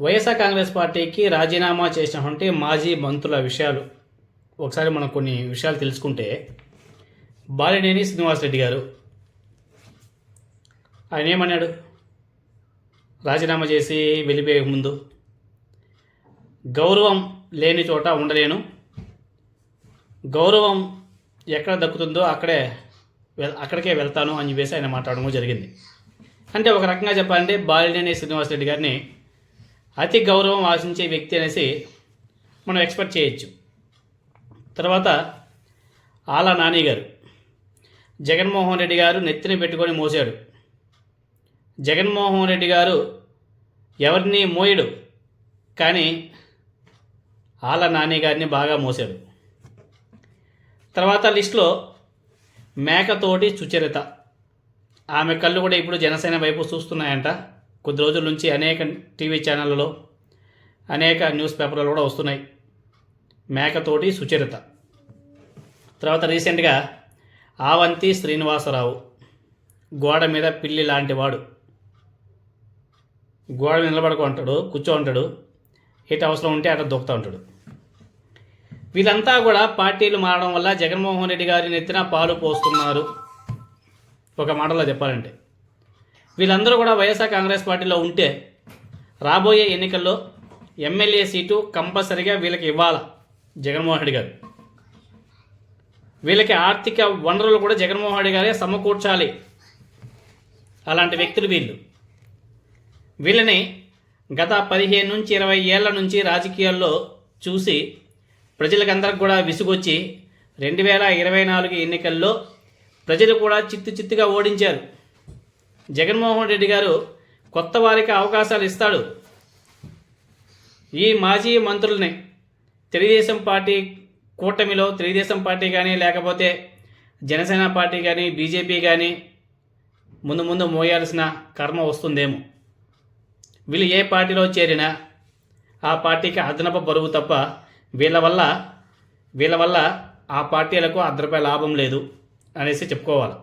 వైఎస్ఆర్ కాంగ్రెస్ పార్టీకి రాజీనామా చేసినటువంటి మాజీ మంత్రుల విషయాలు. ఒకసారి మనం కొన్ని విషయాలు తెలుసుకుంటే బాలినేని శ్రీనివాసరెడ్డి గారు ఆయన ఏమన్నాడు? రాజీనామా చేసి వెళ్ళిపోయే ముందు గౌరవం లేని చోట ఉండలేను. గౌరవం ఎక్కడ దక్కుతుందో అక్కడే అక్కడికే వెళ్తాను అని చెప్పేసి ఆయన మాట్లాడడం జరిగింది. అంటే ఒక రకంగా చెప్పాలంటే బాలినేని శ్రీనివాసరెడ్డి గారిని అతి గౌరవం ఆశించే వ్యక్తి అనేసి మనం ఎక్స్పెక్ట్ చేయొచ్చు. తర్వాత ఆలా నాని గారు. జగన్మోహన్ రెడ్డి గారు నెత్తిని పెట్టుకొని మోసాడు. జగన్మోహన్ రెడ్డి గారు ఎవరిని మోయడు కానీ ఆల నాని గారిని బాగా మోసాడు. తర్వాత లిస్టులో మేకతోటి సుచరిత. ఆమె కళ్ళు కూడా ఇప్పుడు జనసేన వైపు చూస్తున్నాయంట. కొద్ది రోజుల నుంచి అనేక టీవీ ఛానళ్ళలో అనేక న్యూస్ పేపర్లు కూడా వస్తున్నాయి. మేకతోటి సుచరిత. తర్వాత రీసెంట్గా ఆవంతి శ్రీనివాసరావు గోడ మీద పిల్లి లాంటి వాడు. గోడ మీద నిలబడుకో ఉంటాడు కూర్చో ఉంటాడు ఎటు అవసరం ఉంటే అటు దొక్కుతూ ఉంటాడు వీళ్ళంతా కూడా పార్టీలు మారడం వల్ల జగన్మోహన్ రెడ్డి గారి నెత్తిన పాలు పోస్తున్నారు. ఒక మాటలో చెప్పాలంటే. వీళ్ళందరూ కూడా వైఎస్ఆర్ కాంగ్రెస్ పార్టీలో ఉంటే రాబోయే ఎన్నికల్లో ఎమ్మెల్యే సీటు కంపల్సరిగా వీళ్ళకి ఇవ్వాల? జగన్మోహన్ రెడ్డి గారు. వీళ్ళకి ఆర్థిక వనరులు కూడా జగన్మోహన్ రెడ్డి గారే సమకూర్చాలి. అలాంటి వ్యక్తులు వీళ్ళు. వీళ్ళని గత పదిహేను నుంచి ఇరవై ఏళ్ళ నుంచి రాజకీయాల్లో చూసి ప్రజలకందరికి కూడా విసుగొచ్చి రెండు వేల ఇరవై నాలుగు ఎన్నికల్లో ప్రజలు కూడా చిత్తు చిత్తుగా ఓడించారు. జగన్మోహన్ రెడ్డి గారు కొత్త వారికి అవకాశాలు ఇస్తాడు. ఈ మాజీ మంత్రుల్ని తెలుగుదేశం పార్టీ కూటమిలో తెలుగుదేశం పార్టీ కానీ లేకపోతే జనసేన పార్టీ కానీ బీజేపీ కానీ ముందు ముందు మోయాల్సిన కర్మ వస్తుందేమో. వీళ్ళు ఏ పార్టీలో చేరినా ఆ పార్టీకి అదనపు బరువు తప్ప వీళ్ళ వల్ల వీళ్ళ వల్ల ఆ పార్టీలకు అర్ధ లాభం లేదు అనేసి చెప్పుకోవాలి.